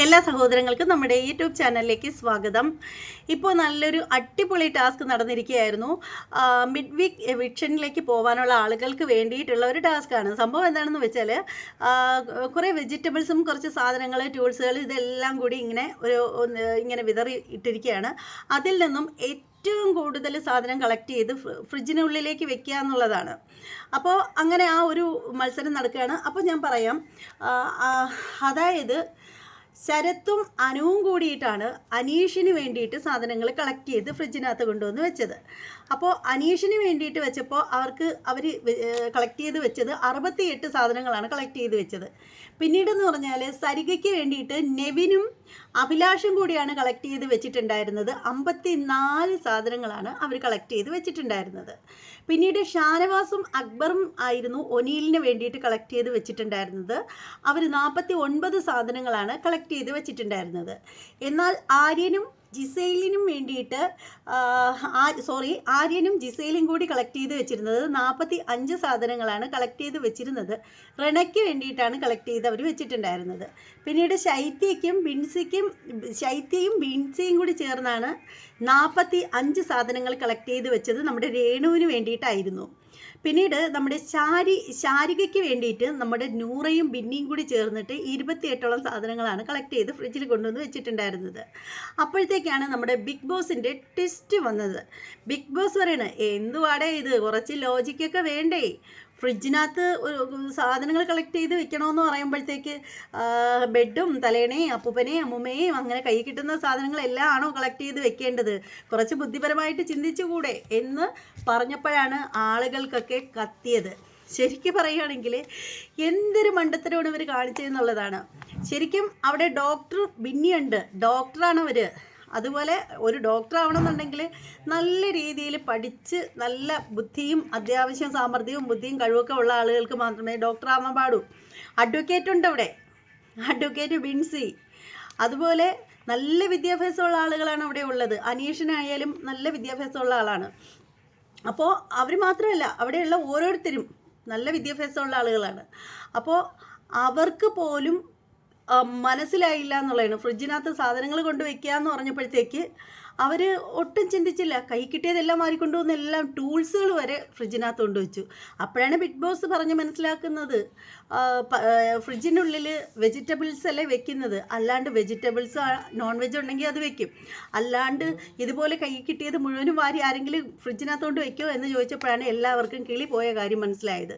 എല്ലാ സഹോദരങ്ങൾക്കും നമ്മുടെ യൂട്യൂബ് ചാനലിലേക്ക് സ്വാഗതം. ഇപ്പോൾ നല്ലൊരു അടിപൊളി ടാസ്ക് നടന്നിരിക്കുകയായിരുന്നു. മിഡ് വീക്ക് എവിക്ഷനിലേക്ക് പോകാനുള്ള ആളുകൾക്ക് വേണ്ടിയിട്ടുള്ള ഒരു ടാസ്ക്കാണ് സംഭവം എന്താണെന്ന് വെച്ചാൽ കുറേ വെജിറ്റബിൾസും കുറച്ച് സാധനങ്ങൾ ടൂൾസുകൾ ഇതെല്ലാം കൂടി ഇങ്ങനെ ഒരു ഇങ്ങനെ വിതറി ഇട്ടിരിക്കുകയാണ്. അതിൽ നിന്നും ഏറ്റവും കൂടുതൽ സാധനം കളക്ട് ചെയ്ത് ഫ്രിഡ്ജിനുള്ളിലേക്ക് വെക്കുക എന്നുള്ളതാണ്. അപ്പോൾ അങ്ങനെ ആ ഒരു മത്സരം നടക്കുകയാണ്. അപ്പോൾ ഞാൻ പറയാം അതായത് ശരത്തും അനുവും കൂടിയിട്ടാണ് അനീഷിന് വേണ്ടിയിട്ട് സാധനങ്ങൾ കളക്ട് ചെയ്ത് ഫ്രിഡ്ജിനകത്ത് കൊണ്ടുവന്ന് വെച്ചത്. അപ്പോൾ അനീഷിന് വേണ്ടിയിട്ട് വെച്ചപ്പോൾ അവർക്ക് അവർ കളക്ട് ചെയ്ത് വെച്ചത് അറുപത്തിയെട്ട് സാധനങ്ങളാണ് കളക്ട് ചെയ്ത് വെച്ചത്. പിന്നീടെന്ന് പറഞ്ഞാൽ സരികയ്ക്ക് വേണ്ടിയിട്ട് നെവിനും അഭിലാഷും കൂടിയാണ് കളക്ട് ചെയ്ത് വെച്ചിട്ടുണ്ടായിരുന്നത്. അമ്പത്തി നാല് സാധനങ്ങളാണ് അവർ കളക്ട് ചെയ്ത് വെച്ചിട്ടുണ്ടായിരുന്നത്. പിന്നീട് ഷാനവാസും അക്ബറും ആയിരുന്നു ഒനീലിന് വേണ്ടിയിട്ട് കളക്ട് ചെയ്ത് വെച്ചിട്ടുണ്ടായിരുന്നത്. അവർ നാൽപ്പത്തി ഒൻപത് സാധനങ്ങളാണ് കളക്ട് ചെയ്ത് വെച്ചിട്ടുണ്ടായിരുന്നത്. എന്നാൽ ആര്യനും ജിസൈലിനും വേണ്ടിയിട്ട് സോറി ആര്യനും ജിസൈലും കൂടി കളക്ട് ചെയ്ത് വെച്ചിരുന്നത് നാൽപ്പത്തി അഞ്ച് സാധനങ്ങളാണ് കളക്ട് ചെയ്ത് വെച്ചിരുന്നത്. റെണയ്ക്ക് വേണ്ടിയിട്ടാണ് കളക്ട് ചെയ്ത് അവർ വെച്ചിട്ടുണ്ടായിരുന്നത്. പിന്നീട് ശൈത്യയ്ക്കും ബിൻസിക്കും ശൈത്യയും ബിൻസിയും കൂടി ചേർന്നാണ് നാൽപ്പത്തി അഞ്ച് സാധനങ്ങൾ കളക്ട് ചെയ്ത് വെച്ചത് നമ്മുടെ രേണുവിന് വേണ്ടിയിട്ടായിരുന്നു. പിന്നീട് നമ്മുടെ ശാരി ശാരികയ്ക്ക് വേണ്ടിയിട്ട് നമ്മുടെ നൂറയും ബിന്നിയും കൂടി ചേർന്നിട്ട് ഇരുപത്തിയെട്ടോളം സാധനങ്ങളാണ് കളക്ട് ചെയ്ത് ഫ്രിഡ്ജിൽ കൊണ്ടുവന്ന് വെച്ചിട്ടുണ്ടായിരുന്നത്. അപ്പോഴത്തേക്കാണ് നമ്മുടെ ബിഗ് ബോസിന്റെ ടെസ്റ്റ് വന്നത്. ബിഗ് ബോസ് പറയണ എന്തുവാടേ ഇത്? കുറച്ച് ലോജിക്കൊക്കെ വേണ്ടേ? ഫ്രിഡ്ജിനകത്ത് സാധനങ്ങൾ കളക്ട് ചെയ്ത് വെക്കണമെന്ന് പറയുമ്പോഴത്തേക്ക് ബെഡും തലേണയും അപ്പൂപ്പനെയും അമ്മൂമ്മയും അങ്ങനെ കൈ കിട്ടുന്ന സാധനങ്ങളെല്ലാം ആണോ കളക്ട് ചെയ്ത് വെക്കേണ്ടത്? കുറച്ച് ബുദ്ധിപരമായിട്ട് ചിന്തിച്ചുകൂടെ എന്ന് പറഞ്ഞപ്പോഴാണ് ആളുകൾക്കൊക്കെ കത്തിയത്. ശരിക്കും പറയുകയാണെങ്കിൽ എന്തൊരു മണ്ടത്തരമാണ് ഇവർ കാണിച്ചതെന്നുള്ളതാണ്. ശരിക്കും അവിടെ ഡോക്ടർ ബിന്നിയുണ്ട്. ഡോക്ടറാണ് അവർ അതുപോലെ ഒരു ഡോക്ടർ ആവണമെന്നുണ്ടെങ്കിൽ നല്ല രീതിയിൽ പഠിച്ച് നല്ല ബുദ്ധിയും അത്യാവശ്യം സാമർഥ്യവും ബുദ്ധിയും കഴിവൊക്കെ ഉള്ള ആളുകൾക്ക് മാത്രമേ ഡോക്ടർ ആവാൻ പാടൂ. അഡ്വക്കേറ്റ് ഉണ്ട് അവിടെ. അഡ്വക്കേറ്റ് ബിൻസി അതുപോലെ നല്ല വിദ്യാഭ്യാസമുള്ള ആളുകളാണ് അവിടെ ഉള്ളത്. അനീഷിനായാലും നല്ല വിദ്യാഭ്യാസമുള്ള ആളാണ്. അപ്പോൾ അവർ മാത്രമല്ല അവിടെയുള്ള ഓരോരുത്തരും നല്ല വിദ്യാഭ്യാസമുള്ള ആളുകളാണ്. അപ്പോൾ അവർക്ക് പോലും മനസ്സിലായില്ല എന്നുള്ളതാണ്. ഫ്രിഡ്ജിനകത്ത് സാധനങ്ങൾ കൊണ്ട് വെക്കുക എന്ന് പറഞ്ഞപ്പോഴത്തേക്ക് അവർ ഒട്ടും ചിന്തിച്ചില്ല. കൈ കിട്ടിയതെല്ലാം മാറിക്കൊണ്ടുവന്ന് എല്ലാം ടൂൾസുകൾ വരെ ഫ്രിഡ്ജിനകത്ത് കൊണ്ടുവച്ചു അപ്പോഴാണ് ബിഗ് ബോസ് പറഞ്ഞ് മനസ്സിലാക്കുന്നത് ഫ്രിഡ്ജിനുള്ളിൽ വെജിറ്റബിൾസ് അല്ലേ വെക്കുന്നത്? അല്ലാണ്ട് വെജിറ്റബിൾസ് നോൺ വെജ് ഉണ്ടെങ്കിൽ അത് വെക്കും. അല്ലാണ്ട് ഇതുപോലെ കൈ കിട്ടിയത് മുഴുവനും വാരി ആരെങ്കിലും ഫ്രിഡ്ജിനകത്തോണ്ട് വെക്കുമോ എന്ന് ചോദിച്ചപ്പോഴാണ് എല്ലാവർക്കും കിളി പോയ കാര്യം മനസ്സിലായത്.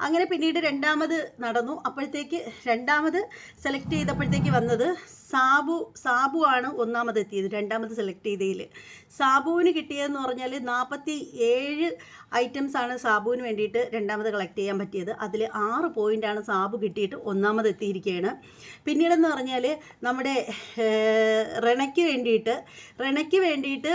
അങ്ങനെ പിന്നീട് രണ്ടാമത് നടന്നു. അപ്പോഴത്തേക്ക് രണ്ടാമത് സെലക്ട് ചെയ്തപ്പോഴത്തേക്ക് വന്നത് സാബു സാബു ആണ് ഒന്നാമത് എത്തിയത് രണ്ടാമത് സെലക്ട് ചെയ്തതിൽ. സാബുവിന് കിട്ടിയതെന്ന് പറഞ്ഞാൽ നാൽപ്പത്തി ഏഴ് ഐറ്റംസ് ആണ് സാബുവിന് വേണ്ടിയിട്ട് രണ്ടാമത് കളക്ട് ചെയ്യാൻ പറ്റിയത്. അതിൽ ആറ് പോയിന്റാണ് സാബു കിട്ടിയിട്ട് ഒന്നാമത് എത്തിയിരിക്കുകയാണ് പിന്നീടെന്ന് പറഞ്ഞാൽ നമ്മുടെ റെണയ്ക്ക് വേണ്ടിയിട്ട് റെണയ്ക്ക് വേണ്ടിയിട്ട്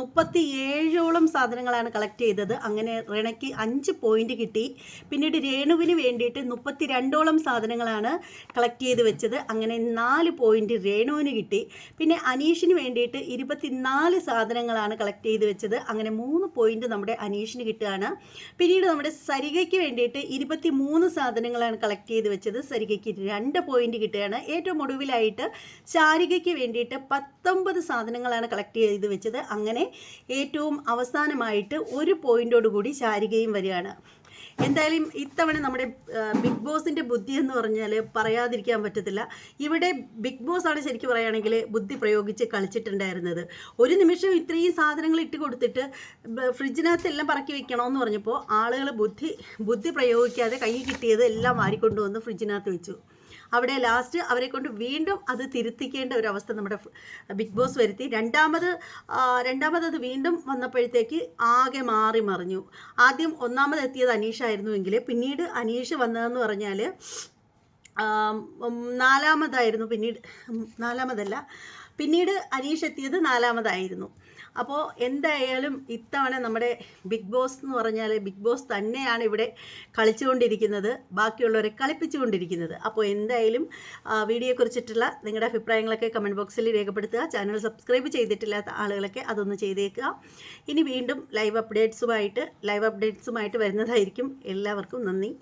മുപ്പത്തി ഏഴോളം സാധനങ്ങളാണ് കളക്ട് ചെയ്തത്. അങ്ങനെ റെണയ്ക്ക് അഞ്ച് പോയിന്റ് കിട്ടി. പിന്നീട് രേണുവിന് വേണ്ടിയിട്ട് മുപ്പത്തി രണ്ടോളം സാധനങ്ങളാണ് കളക്ട് ചെയ്ത് വെച്ചത്. അങ്ങനെ നാല് പോയിന്റ് രേണുവിന് കിട്ടി. പിന്നെ അനീഷിന് വേണ്ടിയിട്ട് ഇരുപത്തിനാല് സാധനങ്ങളാണ് കളക്ട് ചെയ്ത് വെച്ചത്. അങ്ങനെ മൂന്ന് പോയിന്റ് നമ്മുടെ അനീഷിന് കിട്ടുകയാണ്. പിന്നീട് നമ്മുടെ സരികയ്ക്ക് വേണ്ടിയിട്ട് ഇരുപത്തി മൂന്ന് സാധനങ്ങളാണ് കളക്ട് ചെയ്ത് വെച്ചത്. സരികയ്ക്ക് രണ്ട് പോയിന്റ് കിട്ടുകയാണ്. ഏറ്റവും ഒടുവിലായിട്ട് ശാരികയ്ക്ക് വേണ്ടിയിട്ട് പത്തൊമ്പത് സാധനങ്ങളാണ് കളക്ട് ചെയ്ത് വെച്ചത്. അങ്ങനെ ഏറ്റവും അവസാനമായിട്ട് ഒരു പോയിന്റോടുകൂടി ശാരികയും വരികയാണ്. എന്തായാലും ഇത്തവണ നമ്മുടെ ബിഗ് ബോസിന്റെ ബുദ്ധി എന്ന് പറഞ്ഞാൽ പറയാതിരിക്കാൻ പറ്റത്തില്ല. ഇവിടെ ബിഗ് ബോസ് ആണ് ശരിക്കും പറയുകയാണെങ്കിൽ ബുദ്ധി പ്രയോഗിച്ച് കളിച്ചിട്ടുണ്ടായിരുന്നത്. ഒരു നിമിഷം ഇത്രയും സാധനങ്ങൾ ഇട്ട് കൊടുത്തിട്ട് ഫ്രിഡ്ജിനകത്ത് എല്ലാം പറക്കി വെക്കണമെന്ന് പറഞ്ഞപ്പോൾ ആളുകൾ ബുദ്ധി ബുദ്ധി പ്രയോഗിക്കാതെ കൈ കിട്ടിയത് എല്ലാം മാറിക്കൊണ്ടുവന്ന് ഫ്രിഡ്ജിനകത്ത് വെച്ചു. അവിടെ ലാസ്റ്റ് അവരെ കൊണ്ട് വീണ്ടും അത് തിരുത്തിക്കേണ്ട ഒരു അവസ്ഥ നമ്മുടെ ബിഗ് ബോസ് വരുത്തി. രണ്ടാമത് രണ്ടാമത് അത് വീണ്ടും വന്നപ്പോഴത്തേക്ക് ആകെ മാറി മറിഞ്ഞു. ആദ്യം ഒന്നാമത് എത്തിയത് അനീഷായിരുന്നുവെങ്കിൽ പിന്നീട് അനീഷ് വന്നതെന്ന് പറഞ്ഞാൽ നാലാമതായിരുന്നു പിന്നീട് നാലാമതല്ല. പിന്നീട് അനീഷ് എത്തിയത് നാലാമതായിരുന്നു. അപ്പോൾ എന്തായാലും ഇത്തവണ നമ്മുടെ ബിഗ് ബോസ് എന്ന് പറഞ്ഞാൽ ബിഗ് ബോസ് തന്നെയാണ് ഇവിടെ കളിച്ചുകൊണ്ടിരിക്കുന്നത്. ബാക്കിയുള്ളവരെ കളിപ്പിച്ചുകൊണ്ടിരിക്കുന്നത്. അപ്പോൾ എന്തായാലും വീഡിയോയെക്കുറിച്ചിട്ടുള്ള നിങ്ങളുടെ അഭിപ്രായങ്ങളൊക്കെ കമന്റ് ബോക്സിൽ രേഖപ്പെടുത്തുക. ചാനൽ സബ്സ്ക്രൈബ് ചെയ്തിട്ടില്ലാത്ത ആളുകളൊക്കെ അതൊന്ന് ചെയ്തേക്കുക. ഇനി വീണ്ടും ലൈവ് അപ്ഡേറ്റ്സുമായിട്ട് ലൈവ് അപ്ഡേറ്റ്സുമായിട്ട് വരുന്നതായിരിക്കും. എല്ലാവർക്കും നന്ദി.